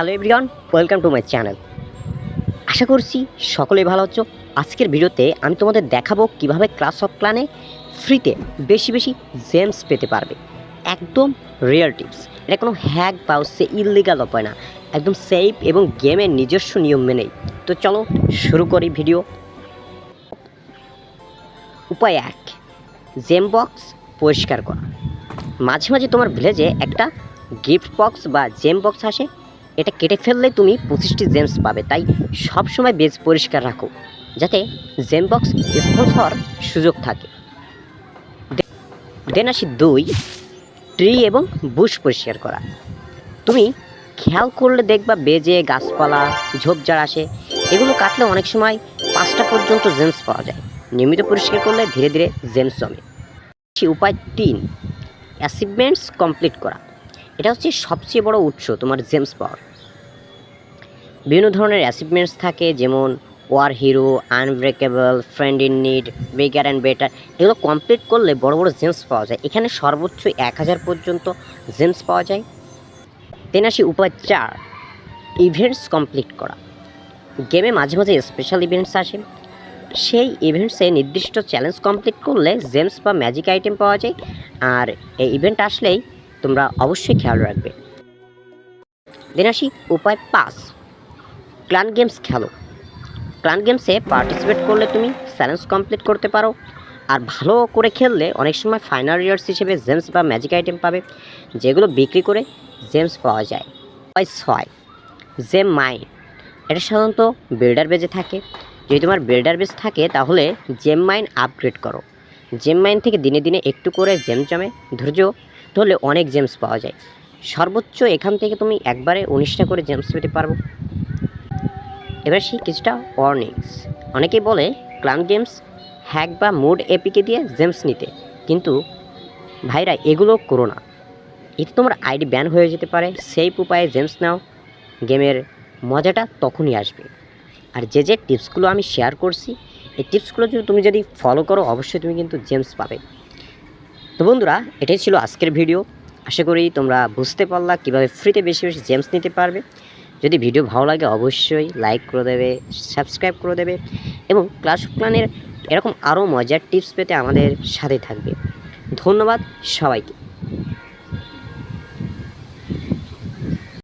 Hello everyone, welcome to my channel. আশা করছি সকলেই ভালো হচ্ছ আজকের ভিডিওতে আমি তোমাদের দেখাবো কীভাবে ক্লাস অফ ক্লানে ফ্রিতে বেশি বেশি জেমস পেতে পারবে। একদম রিয়েল টিপস এটা কোনো হ্যাক বা হচ্ছে ইলিগাল উপায় না। একদম সেফ এবং গেমের নিজস্ব নিয়ম মেনেই। তো চলো শুরু করি ভিডিও উপায় এক জেম বক্স পরিষ্কার করা। মাঝে মাঝে তোমার ভিলেজে একটা গিফট বক্স বা জেম বক্স আসে। এটা কেটে ফেললে তুমি পঁচিশটি জেমস পাবে, তাই সব সময় বেজ পরিষ্কার রাখো, যাতে জেম বক্স হওয়ার সুযোগ থাকে। দেন আসি দুই ট্রি এবং বুশ পরিষ্কার করা। তুমি খেয়াল করলে দেখবা বেজে গাছপালা, ঝোপঝাড় আসে, এগুলো কাটলে অনেক সময় পাঁচটা পর্যন্ত জেমস পাওয়া যায়। নিয়মিত পরিষ্কার করলে ধীরে ধীরে জেমস জমে। উপায় তিন অ্যাচিভমেন্টস কমপ্লিট করা। এটা হচ্ছে সবচেয়ে বড় উৎস, তোমার জেমস পাওয়ার বিভিন্ন ধরনের অ্যাচিভমেন্টস থাকে, যেমন war hero, unbreakable, friend in need, bigger and better, এগুলো কমপ্লিট করলে বড় বড় জেমস পাওয়া যায়। এখানে সর্বোচ্চ এক হাজার পর্যন্ত জেমস পাওয়া যায়। তেন আসি উপায় চার, ইভেন্টস কমপ্লিট করা। গেমে মাঝে মাঝে স্পেশাল ইভেন্টস আসে। সেই ইভেন্টসে নির্দিষ্ট চ্যালেঞ্জ কমপ্লিট করলে জেমস বা ম্যাজিক আইটেম পাওয়া যায়। আর এই ইভেন্ট আসলেই তোমরা অবশ্যই খেয়াল রাখবে। দেন আসি উপায় পাস ক্লান গেমস খেলো। ক্লান গেমসে পার্টিসিপেট করলে তুমি চ্যালেঞ্জ কমপ্লিট করতে পারো। আর ভালো করে খেললে অনেক সময় ফাইনাল ইয়ার্স হিসেবে জেমস বা ম্যাজিক আইটেম পাবে, যেগুলো বিক্রি করে জেমস পাওয়া যায়। উপায় ছয়। জেম মাইন, এটা সাধারণত বিল্ডার বেজে থাকে। যদি তোমার বিল্ডার বেজ থাকে, তাহলে জেম মাইন আপগ্রেড করো। জেম মাইন থেকে দিনে দিনে একটু করে জেম জমে, ধৈর্য ধরলে অনেক জেমস পাওয়া যায়। সর্বোচ্চ এখান থেকে তুমি একবারে উনিশটা করে জেমস পেতে পারব। এবার সেই কিছুটা ওয়ার্নিংস অনেকে বলে ক্লান গেমস হ্যাক বা মুড এপিকে দিয়ে জেমস নিতে। কিন্তু ভাইরা, এগুলো করো না। এতে তোমার আইডি ব্যান হয়ে যেতে পারে সেই উপায়ে জেমস নাও। গেমের মজাটা তখনই আসবে। আর যে যে টিপসগুলো আমি শেয়ার করছি, এই টিপসগুলো যদি তুমি যদি ফলো করো, অবশ্যই তুমি কিন্তু জেমস পাবে। তো বন্ধুরা, এটাই ছিল আজকের ভিডিও। আশা করি তোমরা বুঝতে পারলা কীভাবে ফ্রিতে বেশি বেশি জেমস নিতে পারবে। যদি ভিডিও ভালো লাগে অবশ্যই লাইক করে দেবে সাবস্ক্রাইব করে দেবে এবং ক্লাস প্ল্যানের এরকম আরও মজার টিপস পেতে আমাদের সাথে থাকবে। ধন্যবাদ সবাইকে।